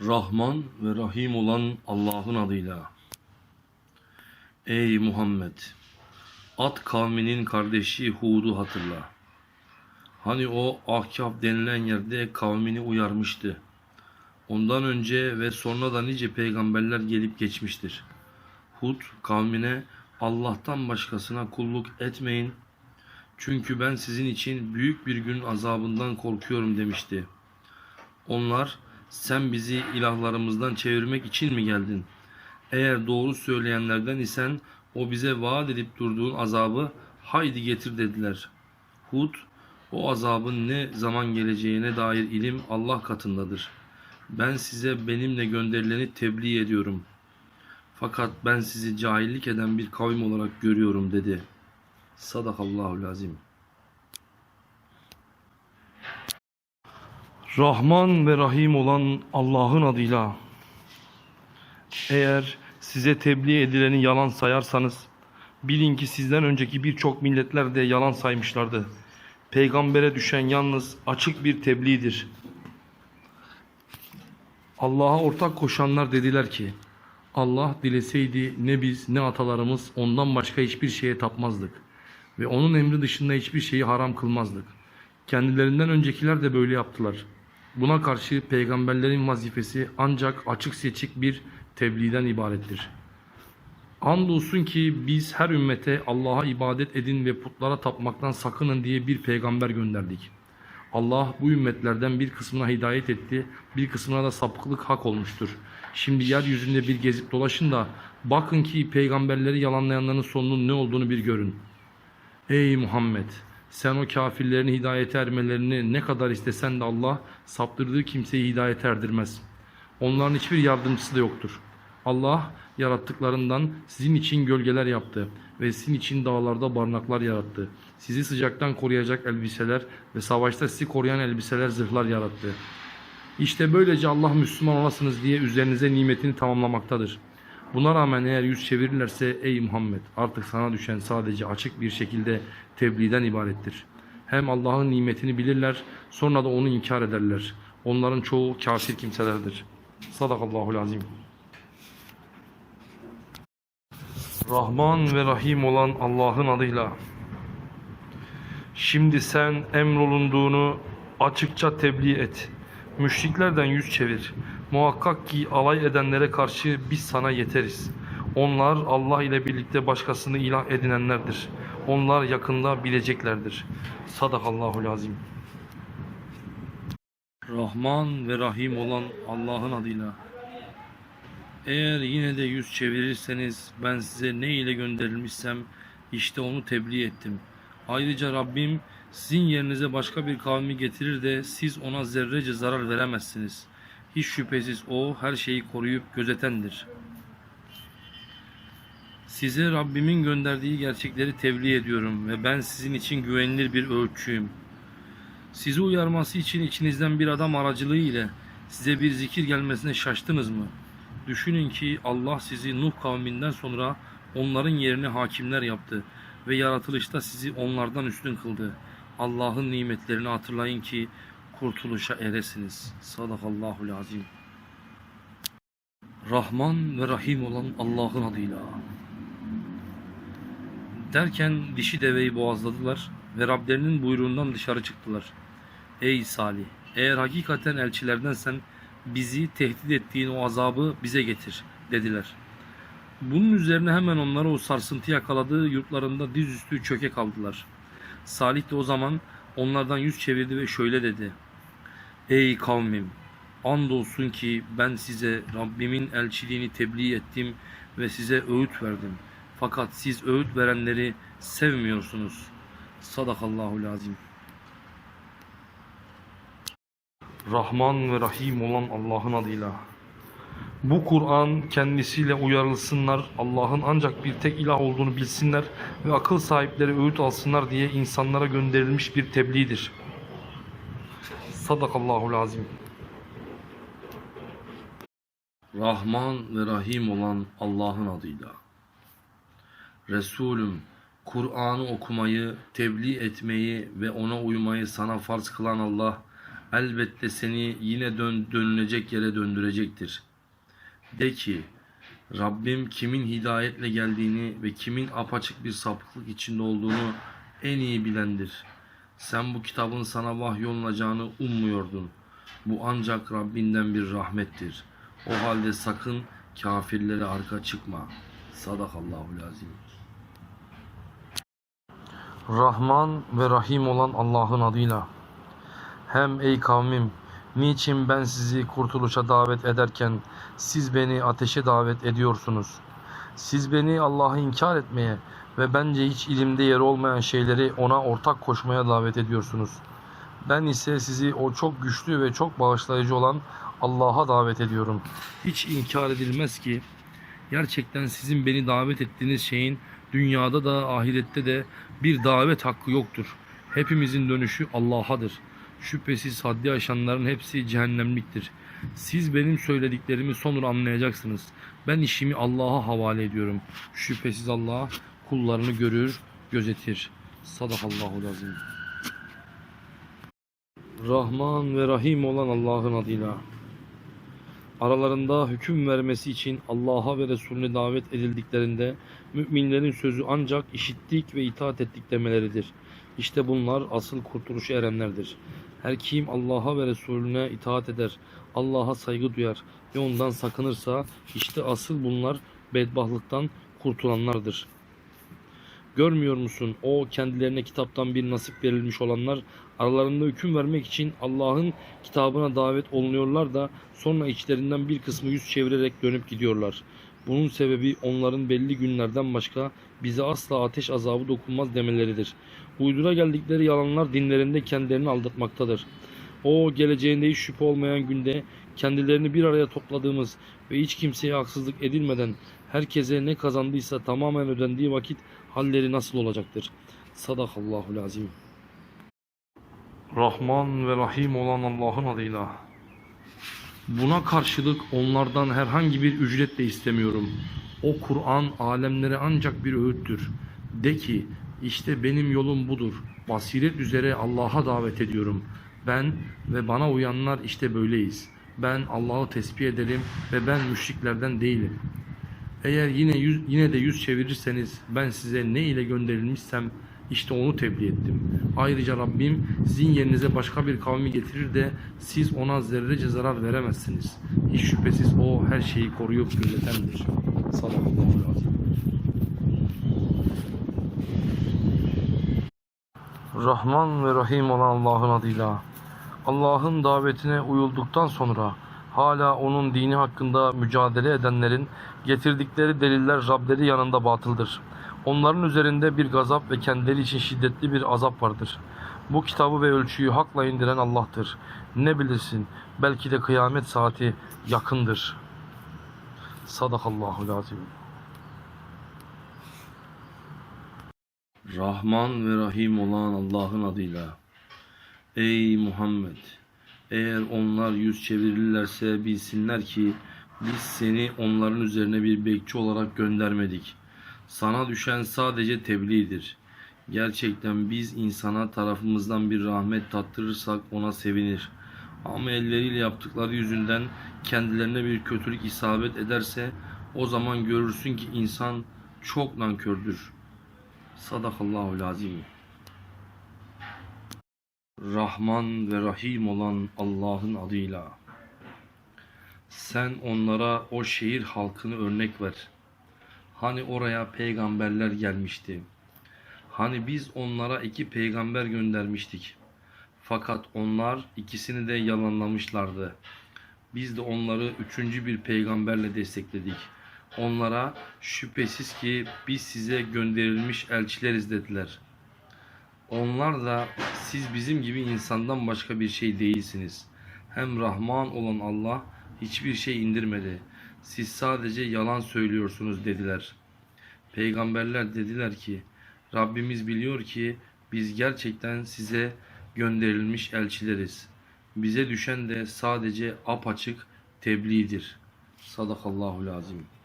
Rahman ve Rahim olan Allah'ın adıyla. Ey Muhammed! At kavminin kardeşi Hud'u hatırla. Hani o Ahkaf denilen yerde kavmini uyarmıştı. Ondan önce ve sonra da nice peygamberler gelip geçmiştir. Hud kavmine Allah'tan başkasına kulluk etmeyin. Çünkü ben sizin için büyük bir gün azabından korkuyorum demişti. Onlar sen bizi ilahlarımızdan çevirmek için mi geldin? Eğer doğru söyleyenlerden isen o bize vaat edip durduğun azabı haydi getir dediler. Hud o azabın ne zaman geleceğine dair ilim Allah katındadır. Ben size benimle gönderileni tebliğ ediyorum. Fakat ben sizi cahillik eden bir kavim olarak görüyorum dedi. Sadakallahu lazim. Rahman ve Rahim olan Allah'ın adıyla. Eğer size tebliğ edileni yalan sayarsanız bilin ki sizden önceki birçok milletler de yalan saymışlardı. Peygambere düşen yalnız açık bir tebliğdir. Allah'a ortak koşanlar dediler ki Allah dileseydi ne biz ne atalarımız ondan başka hiçbir şeye tapmazdık ve onun emri dışında hiçbir şeyi haram kılmazdık. Kendilerinden öncekiler de böyle yaptılar. Buna karşı peygamberlerin vazifesi ancak açık seçik bir tebliğden ibarettir. Andolsun ki biz her ümmete Allah'a ibadet edin ve putlara tapmaktan sakının diye bir peygamber gönderdik. Allah bu ümmetlerden bir kısmına hidayet etti, bir kısmına da sapıklık hak olmuştur. Şimdi yeryüzünde bir gezip dolaşın da bakın ki peygamberleri yalanlayanların sonunun ne olduğunu bir görün. Ey Muhammed! Sen o kafirlerin hidayete ermelerini ne kadar istesen de Allah saptırdığı kimseyi hidayete erdirmez. Onların hiçbir yardımcısı da yoktur. Allah yarattıklarından sizin için gölgeler yaptı ve sizin için dağlarda barınaklar yarattı. Sizi sıcaktan koruyacak elbiseler ve savaşta sizi koruyan elbiseler, zırhlar yarattı. İşte böylece Allah Müslüman olasınız diye üzerinize nimetini tamamlamaktadır. Buna rağmen eğer yüz çevirirlerse ey Muhammed artık sana düşen sadece açık bir şekilde tebliğden ibarettir. Hem Allah'ın nimetini bilirler sonra da onu inkar ederler. Onların çoğu kafir kimselerdir. Sadakallahu azim. Rahman ve Rahim olan Allah'ın adıyla. Şimdi sen emrolunduğunu açıkça tebliğ et. Müşriklerden yüz çevir. Muhakkak ki alay edenlere karşı biz sana yeteriz. Onlar Allah ile birlikte başkasını ilah edinenlerdir. Onlar yakında bileceklerdir. Sadakallahu lazim. Rahman ve Rahim olan Allah'ın adıyla. Eğer yine de yüz çevirirseniz ben size ne ile gönderilmişsem işte onu tebliğ ettim. Ayrıca Rabbim sizin yerinize başka bir kavmi getirir de siz ona zerrece zarar veremezsiniz. Hiç şüphesiz o her şeyi koruyup gözetendir. Size Rabbimin gönderdiği gerçekleri tebliğ ediyorum ve ben sizin için güvenilir bir ölçüyüm. Sizi uyarması için içinizden bir adam aracılığı ile size bir zikir gelmesine şaştınız mı? Düşünün ki Allah sizi Nuh kavminden sonra onların yerine hakimler yaptı ve yaratılışta sizi onlardan üstün kıldı. Allah'ın nimetlerini hatırlayın ki kurtuluşa eresiniz. Sadakallahu azim. Rahman ve Rahim olan Allah'ın adıyla. Derken dişi deveyi boğazladılar ve Rablerinin buyruğundan dışarı çıktılar. Ey Salih! Eğer hakikaten elçilerdensen bizi tehdit ettiğin o azabı bize getir dediler. Bunun üzerine hemen onları o sarsıntı yakaladığı yurtlarında dizüstü çöke kaldılar. Salih de o zaman onlardan yüz çevirdi ve şöyle dedi. Ey kavmim! Andolsun ki ben size Rabbimin elçiliğini tebliğ ettim ve size öğüt verdim. Fakat siz öğüt verenleri sevmiyorsunuz. Sadakallahu lazim. Rahman ve Rahim olan Allah'ın adıyla. Bu Kur'an kendisiyle uyarılsınlar, Allah'ın ancak bir tek ilah olduğunu bilsinler ve akıl sahipleri öğüt alsınlar diye insanlara gönderilmiş bir tebliğdir. Sadakallahu lazim. Rahman ve Rahim olan Allah'ın adıyla. Resulüm, Kur'an'ı okumayı, tebliğ etmeyi ve ona uymayı sana farz kılan Allah, elbette seni yine dön dönülecek yere döndürecektir. De ki, Rabbim kimin hidayetle geldiğini ve kimin apaçık bir sapıklık içinde olduğunu en iyi bilendir. Sen bu kitabın sana vahyolunacağını ummuyordun. Bu ancak Rabbinden bir rahmettir. O halde sakın kafirlere arka çıkma. Sadakallahu lazim. Rahman ve Rahim olan Allah'ın adıyla. Hem ey kavmim, niçin ben sizi kurtuluşa davet ederken siz beni ateşe davet ediyorsunuz? Siz beni Allah'ı inkar etmeye ve bence hiç ilimde yer olmayan şeyleri ona ortak koşmaya davet ediyorsunuz. Ben ise sizi o çok güçlü ve çok bağışlayıcı olan Allah'a davet ediyorum. Hiç inkar edilmez ki gerçekten sizin beni davet ettiğiniz şeyin dünyada da ahirette de bir davet hakkı yoktur. Hepimizin dönüşü Allah'adır. Şüphesiz haddi aşanların hepsi cehennemliktir. Siz benim söylediklerimi sonra anlayacaksınız. Ben işimi Allah'a havale ediyorum. Şüphesiz Allah kullarını görür, gözetir. Sadakallahu lazim. Rahman ve Rahim olan Allah'ın adıyla. Aralarında hüküm vermesi için Allah'a ve Resulüne davet edildiklerinde müminlerin sözü ancak işittik ve itaat ettik demeleridir. İşte bunlar asıl kurtuluşa erenlerdir. Her kim Allah'a ve Resulüne itaat eder, Allah'a saygı duyar ve ondan sakınırsa işte asıl bunlar bedbahtlıktan kurtulanlardır. Görmüyor musun? O kendilerine kitaptan bir nasip verilmiş olanlar aralarında hüküm vermek için Allah'ın kitabına davet olunuyorlar da sonra içlerinden bir kısmı yüz çevirerek dönüp gidiyorlar. Bunun sebebi onların belli günlerden başka bize asla ateş azabı dokunmaz demeleridir. Uydura geldikleri yalanlar dinlerinde kendilerini aldatmaktadır. O geleceğinde hiç şüphe olmayan günde kendilerini bir araya topladığımız ve hiç kimseye haksızlık edilmeden herkese ne kazandıysa tamamen ödendiği vakit halleri nasıl olacaktır? Sadakallahu lazim. Rahman ve Rahim olan Allah'ın adıyla. Buna karşılık onlardan herhangi bir ücret de istemiyorum. O Kur'an alemlere ancak bir öğüttür. De ki işte benim yolum budur. Basiret üzere Allah'a davet ediyorum. Ben ve bana uyanlar işte böyleyiz. Ben Allah'ı tesbih ederim ve ben müşriklerden değilim. Eğer yine yüz, yine de yüz çevirirseniz ben size ne ile gönderilmişsem işte onu tebliğ ettim. Ayrıca Rabbim sizin yerinize başka bir kavmi getirir de siz ona zerrece zarar veremezsiniz. Hiç şüphesiz o her şeyi koruyup gözetendir. Sallallahu aleyhi. Rahman ve Rahim olan Allah'ın adıyla. Allah'ın davetine uyulduktan sonra hala onun dini hakkında mücadele edenlerin getirdikleri deliller Rableri yanında batıldır. Onların üzerinde bir gazap ve kendileri için şiddetli bir azap vardır. Bu kitabı ve ölçüyü hakla indiren Allah'tır. Ne bilirsin belki de kıyamet saati yakındır. Sadakallahu lazim. Rahman ve Rahim olan Allah'ın adıyla. Ey Muhammed! Eğer onlar yüz çevirirlerse bilsinler ki biz seni onların üzerine bir bekçi olarak göndermedik. Sana düşen sadece tebliğdir. Gerçekten biz insana tarafımızdan bir rahmet tattırırsak ona sevinir. Ama elleriyle yaptıkları yüzünden kendilerine bir kötülük isabet ederse o zaman görürsün ki insan çok nankördür. Sadakallahu lazim. Rahman ve Rahim olan Allah'ın adıyla. Sen onlara o şehir halkını örnek ver. Hani oraya peygamberler gelmişti. Hani biz onlara iki peygamber göndermiştik. Fakat onlar ikisini de yalanlamışlardı. Biz de onları üçüncü bir peygamberle destekledik. Onlara şüphesiz ki biz size gönderilmiş elçileriz dediler. Onlar da siz bizim gibi insandan başka bir şey değilsiniz. Hem Rahman olan Allah hiçbir şey indirmedi. Siz sadece yalan söylüyorsunuz dediler. Peygamberler dediler ki Rabbimiz biliyor ki biz gerçekten size gönderilmiş elçileriz. Bize düşen de sadece apaçık tebliğdir. Sadakallahu lazim.